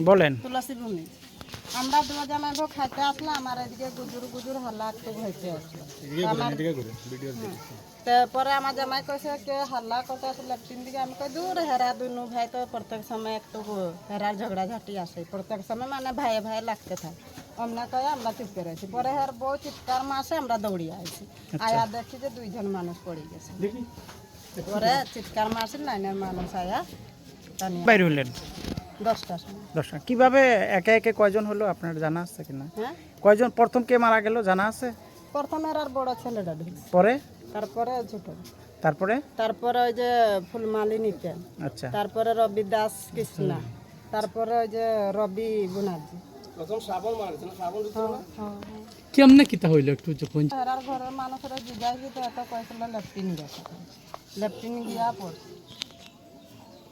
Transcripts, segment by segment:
বলেন। তুলসী ভূমি। আমরা দু জামাই ভোগ খাইতে আসলে আমার এদিকে গুজুর গুজুর হাল্লা খুব হয়েছে আসলো আমার- তারপরে আমার জামাই কইছে কে হাল্লা করতে আসলে লেফটিন দিকে আমি কই দূর হেরা দুনু ভাই তো প্রত্যেক সময় একটু হেরার ঝগড়া ঝাঁটি আসে। প্রত্যেক সময় মানে ভাইয়ে ভাই লাগতে থাকে। অমনে কয়ে আমরা চুপ করে আছি পরে হের বউ চিৎকার মাসে আমরা দৌড়িয়ে আইছি। আয়া দেখি যে দুইজন মানুষ পড়ে গেছে। পরে চিৎকার মারছিল লাইনের মানুষ আয়া টানিয়া বাইরে হলেন। দশটার সময়। দর্শক কীভাবে একে একে কয়জন হলো আপনার জানা আছে কিনা হ্যাঁ? কয়জন প্রথম কে মারা গেল জানা আছে? প্রথমে আর বড় ছেলেটা ঢুকছে। পরে? তারপরে ছোট। তারপরে? তারপরে ওই যে ফুলমালি নিতেন আচ্ছা। তারপরে রবি দাস কৃষ্ণা। তারপরে ওই যে রবি বুনার্জি কেমনে কিতা হইল একটু যখন ঘরের মানুষেরা দিতে এত কয়েছিল লেফটিন গেছে? লেফটিন গিয়া পড়ছে।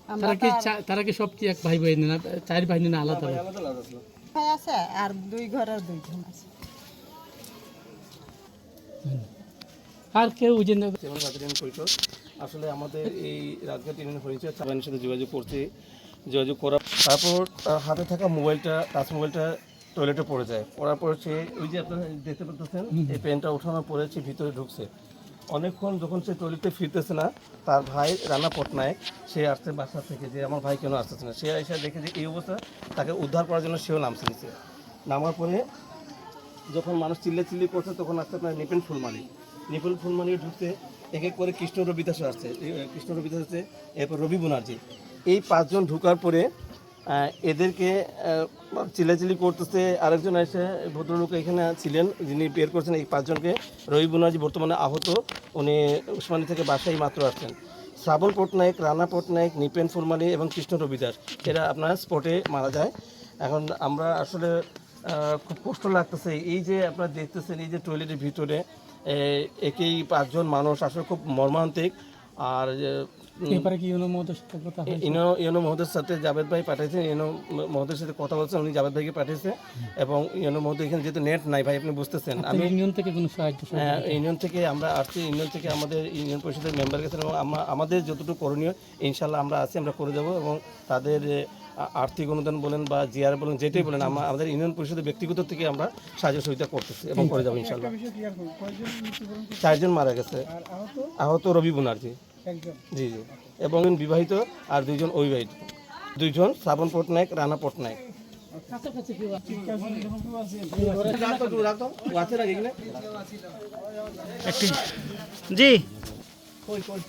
তারা কি তারা কি সব কি এক ভাই ভাই না চার ভাই না আলাদা আলাদা ভাই? আছে আর দুই ঘরের দুইজন আছে। আর কেউ ওই যে না- আসলে আমাদের এই রাজঘাট ইউনিয়ন পরিচয় চাবানের সাথে যোগাযোগ করতে যোগাযোগ করা তারপর হাতে থাকা মোবাইলটা টাচ মোবাইলটা টয়লেটে পড়ে যায়। পড়ার পর সে ওই যে আপনারা দেখতে পাচ্ছেন এই পেনটা ওঠানোর পরে সে ভিতরে ঢুকছে। অনেকক্ষণ যখন সে টয়লেটে ফিরতেছে না, তার ভাই রানা পটনায়ক, সে আসছে বাসা থেকে যে আমার ভাই কেন আসতেছে না? সে এসে দেখে যে এই অবস্থা, তাকে উদ্ধার করার জন্য সেও নামছে নিচে। নামার পরে যখন মানুষ চিল্লে চিল্লি করছে, তখন আসতে আপনার নিপেন ফুলমালি। নিপেন ফুলমালি ঢুকতে এক এক করে কৃষ্ণ রবি দাস আসছে কৃষ্ণ রবি দাস আসছে এরপর রবি বুনার্জি এই পাঁচজন ঢুকার পরে এদেরকে আহ, চিল্লাচিল্লি করতেছে। আরেকজন এসে ভদ্রলোক এখানে ছিলেন যিনি বের করছেন এই পাঁচজনকে। রবি বুনার্জি বর্তমানে আহত। উনি উসমানী থেকে বাসায় মাত্র আসছেন শ্রাবণ পটনায়ক রানা পটনায়ক নিপেন ফুলমালি এবং কৃষ্ণ রবি দাস এরা আপনার স্পটে মারা যায়। এখন আমরা আসলে খুব কষ্ট লাগতেছে। এই যে আপনারা দেখতেছেন এই যে টয়লেটের ভিতরে একেই পাঁচজন মানুষ আসলে খুব মর্মান্তিক। আর এবারে কি ইউনো মহোদয়ের সাথে কথা হয় ইনো ইনো মহোদয়ের সাথে জাভেদ ভাই পাঠিয়েছেন ইনো মহোদয়ের সাথে কথা বলছেন উনি জাভেদ ভাইকে পাঠিয়েছে এবং ইনো মহোদয় এখানে যেহেতু নেট নাই ভাই আপনি বুঝতেছেন আমি ইউনিয়ন থেকে কোনো সাহায্য হ্যাঁ, ইউনিয়ন থেকে আমরা আসছি ইউনিয়ন থেকে আমাদের ইউনিয়ন পরিষদের মেম্বার গেছেন এবং আমাদের যতটুকু করণীয় ইনশাল্লাহ আমরা আছি আমরা করে যাব এবং তাদের আর্থিক অনুদান বলেন বা জিআর বলেন যেটাই বলেন আমরা আমাদের ইউনিয়ন পরিষদের ব্যক্তিগত থেকে আমরা সাহায্য সহযোগিতা করতেছি এবং করে যাব ইনশাল্লাহ। চারজন মারা গেছে। আহত রবি বুনার্জি। জি জি। এবং একজন বিবাহিত আর দুইজন অবিবাহিত। দুইজন শ্রাবণ পটনায়ক রানা পটনায়ক। জি। কই, কই?